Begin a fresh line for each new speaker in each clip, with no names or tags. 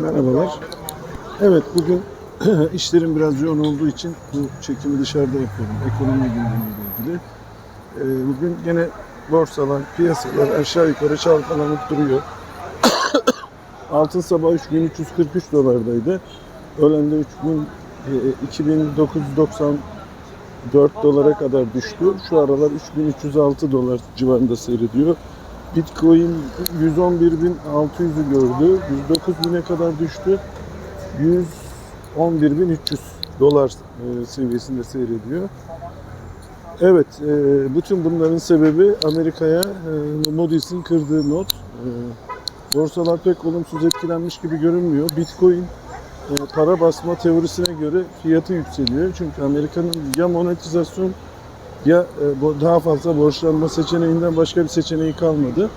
Merhabalar. Evet bugün işlerim biraz yoğun olduğu için bu çekimi dışarıda yapıyorum. Ekonomi gündemiyle ilgili. Ee, bugün gene borsalar, piyasalar aşağı yukarı çalkalanıp duruyor. Altın sabah 3343 dolardaydı. Öğlen de 3000, e, 2994 dolara kadar düştü. Şu aralar 3306 dolar civarında seyrediyor. Bitcoin 111.600'ü gördü. 109.000'e kadar düştü. 111.300 dolar e, seviyesinde seyrediyor. Evet, e, bütün bunların sebebi Amerika'ya e, Moody's'in kırdığı not. Borsalar pek olumsuz etkilenmiş gibi görünmüyor. Bitcoin para basma teorisine göre fiyatı yükseliyor. Çünkü Amerika'nın ya monetizasyon ya e, daha fazla borçlanma seçeneğinden başka bir seçeneği kalmadı.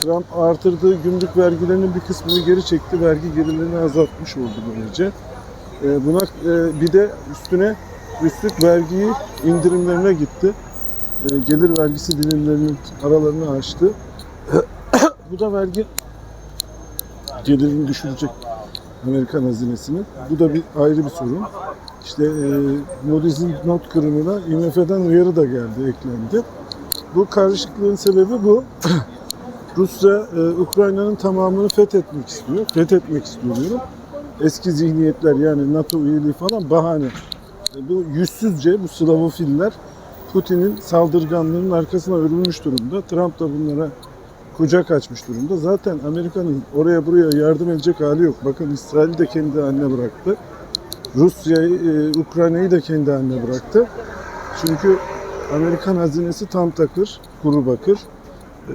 Trump artırdığı gümrük vergilerinin bir kısmını geri çekti. Vergi gelirlerini azaltmış oldu böylece. E, Buna e, bir de üstüne üstlük vergiyi indirimlerine gitti. Gelir vergisi dilimlerinin aralarını açtı. Bu da vergi gelirini düşürecek Amerikan hazinesini. Bu da bir ayrı bir sorun. İşte e, Moody's'in not kırımına IMF'den uyarı da geldi, eklendi. Bu karışıklığın sebebi bu. Rusya e, Ukrayna'nın tamamını fethetmek istiyor. Fethetmek istiyor diyorum. Eski zihniyetler yani NATO üyeliği falan bahane. E, bu yüzsüzce bu Slavofiller Putin'in saldırganlığının arkasına örülmüş durumda. Trump da bunlara kucak açmış durumda. Zaten Amerika'nın oraya buraya yardım edecek hali yok. Bakın İsrail'i de kendi haline bıraktı. Rusya'yı, e, Ukrayna'yı da kendi haline bıraktı. Çünkü Amerikan hazinesi tam takır, kuru bakır. E,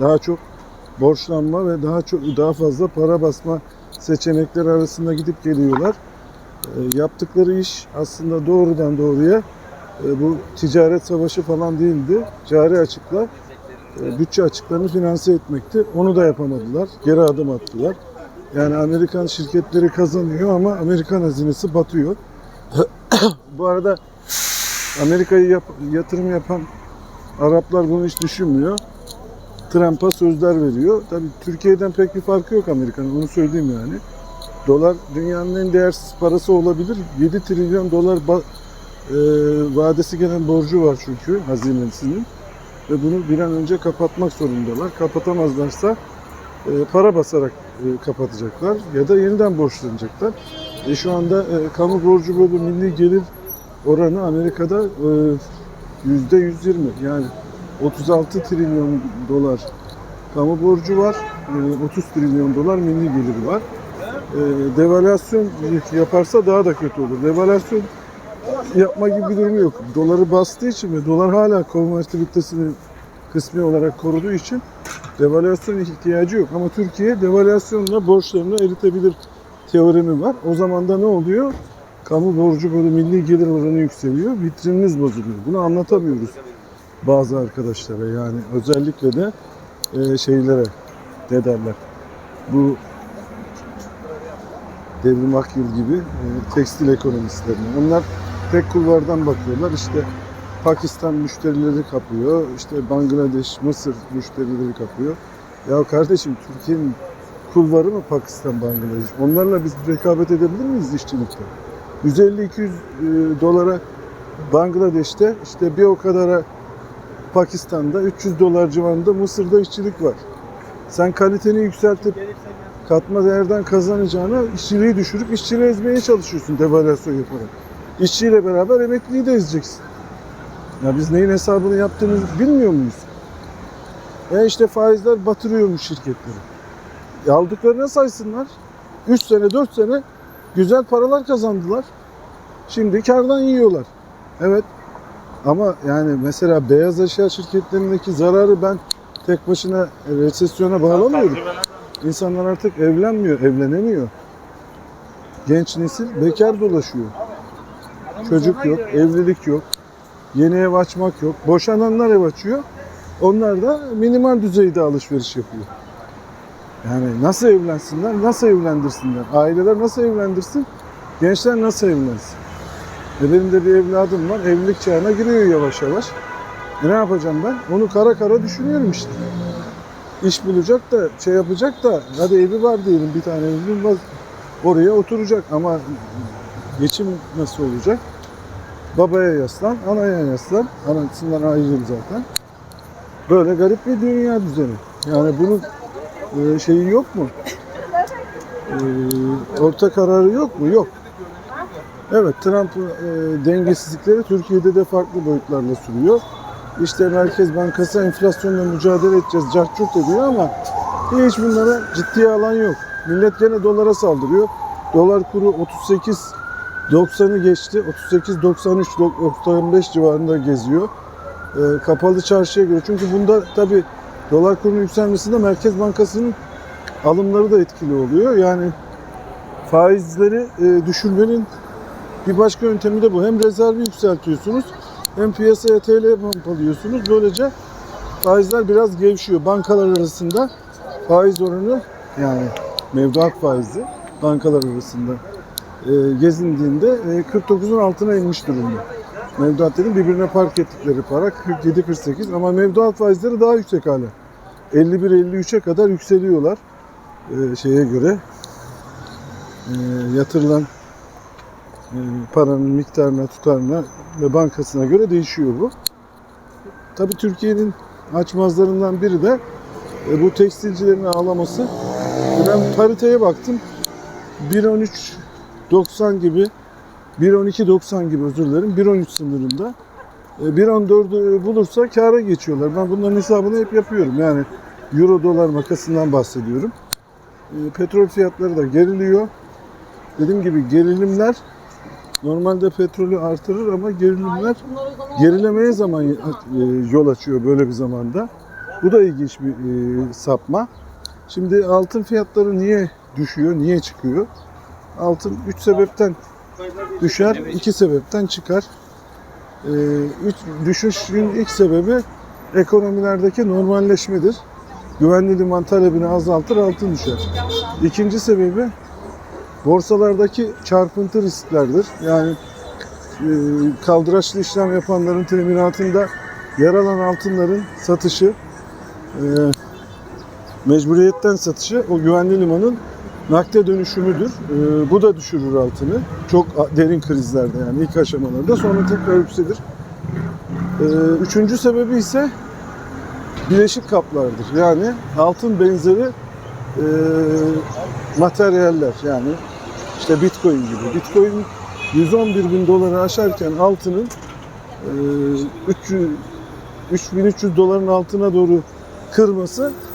daha çok borçlanma ve daha çok daha fazla para basma seçenekleri arasında gidip geliyorlar. E, yaptıkları iş aslında doğrudan doğruya e, bu ticaret savaşı falan değildi. Cari açıkla e, bütçe açıklarını finanse etmekti. Onu da yapamadılar. Geri adım attılar. Yani Amerikan şirketleri kazanıyor ama Amerikan hazinesi batıyor. Bu arada Amerika'yı yap- yatırım yapan Araplar bunu hiç düşünmüyor. Trump'a sözler veriyor. Tabii Türkiye'den pek bir farkı yok Amerika'nın. Onu söyleyeyim yani. Dolar dünyanın en değersiz parası olabilir. 7 trilyon dolar ba- e, vadesi gelen borcu var çünkü hazinesinin. Ve bunu bir an önce kapatmak zorundalar. Kapatamazlarsa para basarak e, kapatacaklar ya da yeniden borçlanacaklar. E, şu anda e, kamu borcu bölü milli gelir oranı Amerika'da e, yüzde 120 yani 36 trilyon dolar kamu borcu var, e, 30 trilyon dolar milli geliri var. E, devalüasyon yaparsa daha da kötü olur. Devalüasyon yapma gibi bir durumu yok. Doları bastığı için ve dolar hala konvertibilitesini kısmi olarak koruduğu için devalüasyon ihtiyacı yok. Ama Türkiye devalüasyonla borçlarını eritebilir teoremi var. O zaman da ne oluyor? Kamu borcu böyle milli gelir oranı yükseliyor. Vitrininiz bozuluyor. Bunu anlatamıyoruz bazı arkadaşlara yani özellikle de e, şeylere ne derler bu Devrim Akyıl gibi e, tekstil ekonomistlerine. Onlar tek kulvardan bakıyorlar. İşte Pakistan müşterileri kapıyor. işte Bangladeş, Mısır müşterileri kapıyor. Ya kardeşim Türkiye'nin kulvarı mı Pakistan, Bangladeş? Onlarla biz rekabet edebilir miyiz işçilikte? 150-200 e, dolara Bangladeş'te işte bir o kadara Pakistan'da 300 dolar civarında Mısır'da işçilik var. Sen kaliteni yükseltip katma değerden kazanacağına işçiliği düşürüp işçiliği ezmeye çalışıyorsun devalüasyon yaparak. İşçiyle beraber emekliyi de ezeceksin. Ya biz neyin hesabını yaptığını bilmiyor muyuz? E işte faizler batırıyormuş şirketleri. E aldıklarına saysınlar. 3 sene 4 sene güzel paralar kazandılar. Şimdi kardan yiyorlar. Evet. Ama yani mesela beyaz eşya şirketlerindeki zararı ben tek başına resesyona bağlamıyorum. İnsanlar artık evlenmiyor, evlenemiyor. Genç nesil bekar dolaşıyor. Çocuk yok, evlilik yok. Yeni ev açmak yok. Boşananlar ev açıyor. Onlar da minimal düzeyde alışveriş yapıyor. Yani nasıl evlensinler, nasıl evlendirsinler? Aileler nasıl evlendirsin? Gençler nasıl evlensin? E benim de bir evladım var. Evlilik çağına giriyor yavaş yavaş. E ne yapacağım ben? Onu kara kara düşünüyorum işte. iş bulacak da şey yapacak da hadi evi var diyelim bir tane evi var oraya oturacak ama geçim nasıl olacak? Babaya yaslan, anaya yaslan. Anasından ayrıyım zaten. Böyle garip bir dünya düzeni. Yani bunun e, şeyi yok mu? E, orta kararı yok mu? Yok. Evet Trump e, dengesizlikleri Türkiye'de de farklı boyutlarla sürüyor. İşte Merkez Bankası enflasyonla mücadele edeceğiz, cartçurt ediyor ama hiç bunlara ciddiye alan yok. Millet gene dolara saldırıyor. Dolar kuru 38 90'ı geçti. 38 93 95 civarında geziyor. E, kapalı çarşıya göre. Çünkü bunda tabi dolar kurunun yükselmesinde Merkez Bankası'nın alımları da etkili oluyor. Yani faizleri e, düşürmenin bir başka yöntemi de bu. Hem rezervi yükseltiyorsunuz hem piyasaya TL pompalıyorsunuz. Böylece faizler biraz gevşiyor. Bankalar arasında faiz oranı yani mevduat faizi bankalar arasında gezindiğinde e, 49'un altına inmiş durumda. Mevduatların birbirine park ettikleri para 47-48 ama mevduat faizleri daha yüksek hala. 51-53'e kadar yükseliyorlar e, şeye göre e, yatırılan e, paranın miktarına, tutarına ve bankasına göre değişiyor bu. Tabii Türkiye'nin açmazlarından biri de e, bu tekstilcilerin ağlaması. E, Ben pariteye baktım. 1.13.90 gibi 1.12.90 gibi özür dilerim. 1.13 sınırında. E, 1.14'ü bulursa kâra geçiyorlar. Ben bunların hesabını hep yapıyorum. Yani euro dolar makasından bahsediyorum. E, Petrol fiyatları da geriliyor. Dediğim gibi gerilimler normalde petrolü artırır ama gerilimler gerilemeye zaman e, yol açıyor böyle bir zamanda. Bu da ilginç bir e, sapma. Şimdi altın fiyatları niye düşüyor, niye çıkıyor? Altın 3 sebepten düşer, 2 sebepten çıkar. E, üç, düşüşün ilk sebebi ekonomilerdeki normalleşmedir. Güvenli liman talebini azaltır, altın düşer. İkinci sebebi borsalardaki çarpıntı risklerdir. Yani e, kaldıraçlı işlem yapanların teminatında yer alan altınların satışı, e, mecburiyetten satışı o güvenli limanın nakde dönüşümüdür. E, bu da düşürür altını. Çok derin krizlerde yani ilk aşamalarda sonra tekrar yükselir. E, üçüncü sebebi ise bileşik kaplardır. Yani altın benzeri e, materyaller yani işte Bitcoin gibi. Bitcoin 111 bin doları aşarken altının e, 300 3300 doların altına doğru kırması e,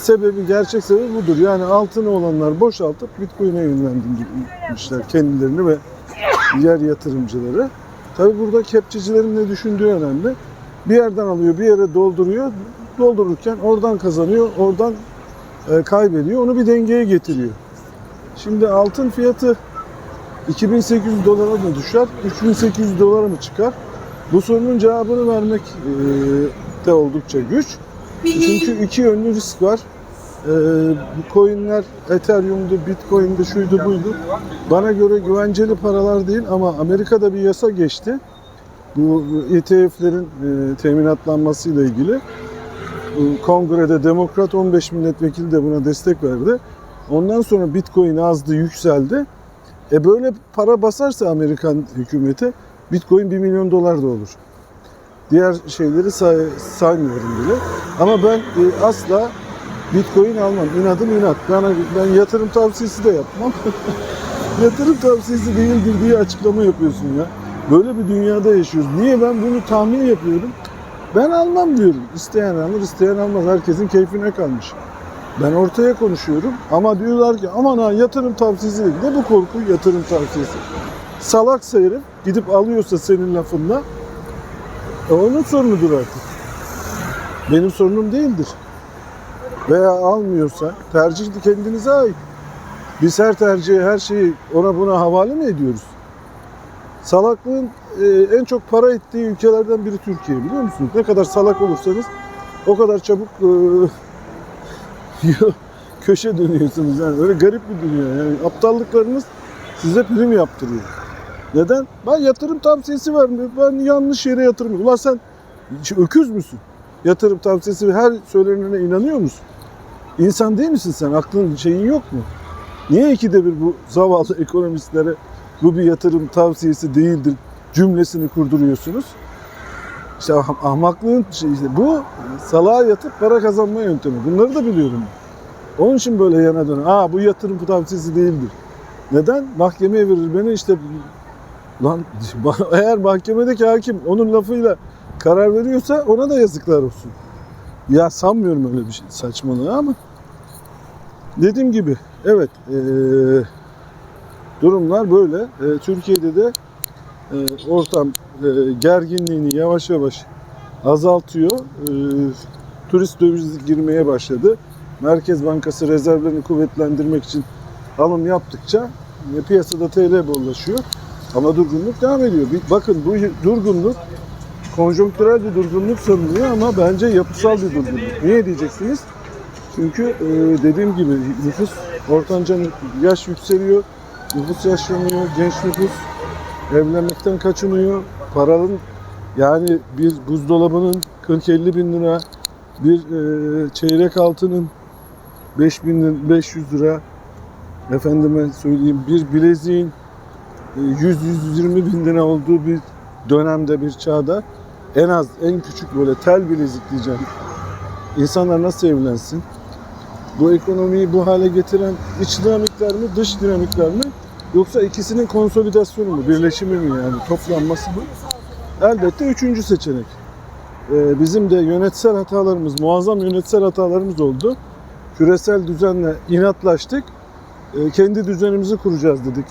sebebi, gerçek sebebi budur. Yani altını olanlar boşaltıp Bitcoin'e yönlendirmişler kendilerini ve diğer yatırımcıları. Tabi burada kepçecilerin ne düşündüğü önemli. Bir yerden alıyor, bir yere dolduruyor. Doldururken oradan kazanıyor, oradan e, kaybediyor. Onu bir dengeye getiriyor. Şimdi altın fiyatı 2800 dolara mı düşer, 3800 dolara mı çıkar? Bu sorunun cevabını vermek e, de oldukça güç. Çünkü iki yönlü risk var. E, bu coinler Ethereum'du, Bitcoin'di, şuydu buydu. Bana göre güvenceli paralar değil ama Amerika'da bir yasa geçti. Bu ETF'lerin e, teminatlanmasıyla ilgili. Kongrede Demokrat 15 milletvekili de buna destek verdi. Ondan sonra Bitcoin azdı, yükseldi. E böyle para basarsa Amerikan hükümeti Bitcoin 1 milyon dolar da olur. Diğer şeyleri say, saymıyorum bile. Ama ben e, asla Bitcoin almam. İnadım inat. Ben, ben yatırım tavsiyesi de yapmam. yatırım tavsiyesi değildir diye açıklama yapıyorsun ya. Böyle bir dünyada yaşıyoruz. Niye ben bunu tahmin yapıyorum? Ben almam diyorum. İsteyen alır, isteyen almaz. Herkesin keyfine kalmış. Ben ortaya konuşuyorum ama diyorlar ki aman ha yatırım tavsiyesi değil. Ne bu korku yatırım tavsiyesi? Salak herif gidip alıyorsa senin lafınla e onun sorunudur artık. Benim sorunum değildir. Veya almıyorsa tercih kendinize ait. Biz her tercihe her şeyi ona buna havale mi ediyoruz? Salaklığın e, en çok para ettiği ülkelerden biri Türkiye biliyor musunuz? Ne kadar salak olursanız o kadar çabuk e, köşe dönüyorsunuz yani öyle garip bir dünya yani aptallıklarınız size prim yaptırıyor. Neden? Ben yatırım tavsiyesi vermiyor. Ben yanlış yere yatırım. Ulan sen öküz müsün? Yatırım tavsiyesi her söylenene inanıyor musun? İnsan değil misin sen? Aklın şeyin yok mu? Niye ikide bir bu zavallı ekonomistlere bu bir yatırım tavsiyesi değildir cümlesini kurduruyorsunuz? İşte ah- ahmaklığın şey işte bu salağa yatıp para kazanma yöntemi. Bunları da biliyorum. Onun için böyle yana dön. Aa bu yatırım tavsiyesi değildir. Neden? Mahkemeye verir beni işte lan eğer mahkemedeki hakim onun lafıyla karar veriyorsa ona da yazıklar olsun. Ya sanmıyorum öyle bir şey saçmalığı ama dediğim gibi evet eee, durumlar böyle. Eee, Türkiye'de de eee, ortam eee, gerginliğini yavaş yavaş azaltıyor. Eee, turist döviz girmeye başladı. Merkez Bankası rezervlerini kuvvetlendirmek için alım yaptıkça e, piyasada TL bollaşıyor. Ama durgunluk devam ediyor. Bir bakın bu durgunluk konjonktürel bir durgunluk sanılıyor ama bence yapısal bir durgunluk. Niye diyeceksiniz? Çünkü e, dediğim gibi nüfus ortanca yaş yükseliyor, nüfus yaşlanıyor, genç nüfus evlenmekten kaçınıyor. Paranın yani bir buzdolabının 40-50 bin lira, bir e, çeyrek altının 5000 lira- 500 lira, efendime söyleyeyim bir bileziğin 100-120 bin lira olduğu bir dönemde bir çağda en az en küçük böyle tel bilezik diyeceğim. İnsanlar nasıl evlensin? Bu ekonomiyi bu hale getiren iç dinamikler mi, dış dinamikler mi? Yoksa ikisinin konsolidasyonu mu, birleşimi mi yani toplanması mı? Elbette üçüncü seçenek. Ee, bizim de yönetsel hatalarımız, muazzam yönetsel hatalarımız oldu. Küresel düzenle inatlaştık. Ee, kendi düzenimizi kuracağız dedik.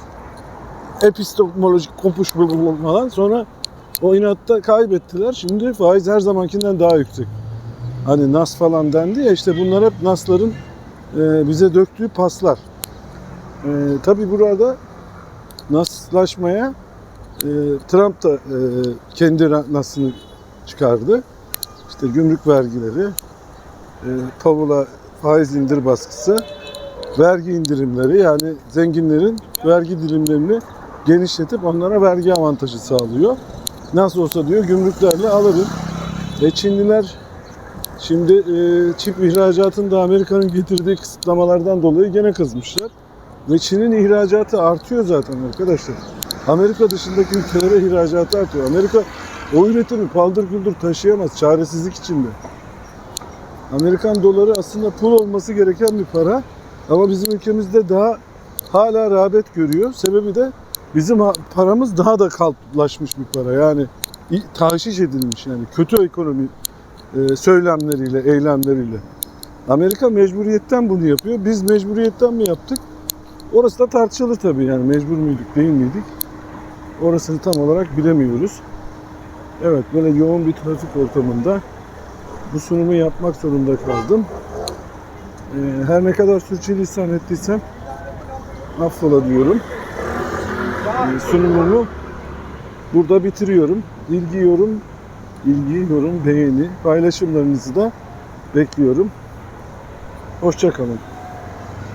Epistemolojik kopuşmadan sonra o inatta kaybettiler. Şimdi faiz her zamankinden daha yüksek. Hani nas falan dendi ya işte bunlar hep nasların e, bize döktüğü paslar. E, tabii burada naslaşmaya e, Trump da e, kendi nasını çıkardı. İşte gümrük vergileri, e, tavula faiz indir baskısı, vergi indirimleri yani zenginlerin vergi dilimlerini genişletip onlara vergi avantajı sağlıyor. Nasıl olsa diyor gümrüklerle alırım. E Çinliler şimdi e, çip ihracatında Amerika'nın getirdiği kısıtlamalardan dolayı gene kızmışlar. Ve Çin'in ihracatı artıyor zaten arkadaşlar. Amerika dışındaki ülkelere ihracatı artıyor. Amerika o üretimi paldır küldür taşıyamaz çaresizlik içinde. Amerikan doları aslında pul olması gereken bir para. Ama bizim ülkemizde daha hala rağbet görüyor. Sebebi de bizim paramız daha da kalıplaşmış bir para. Yani tahşiş edilmiş yani kötü ekonomi e, söylemleriyle, eylemleriyle. Amerika mecburiyetten bunu yapıyor. Biz mecburiyetten mi yaptık? Orası da tartışılır tabii yani mecbur muyduk değil miydik? Orasını tam olarak bilemiyoruz. Evet böyle yoğun bir trafik ortamında bu sunumu yapmak zorunda kaldım. Ee, her ne kadar sürçülisan ettiysem affola diyorum. Ee, sunumumu burada bitiriyorum. İlgi, yorum, ilgi, yorum, beğeni, paylaşımlarınızı da bekliyorum. Hoşçakalın.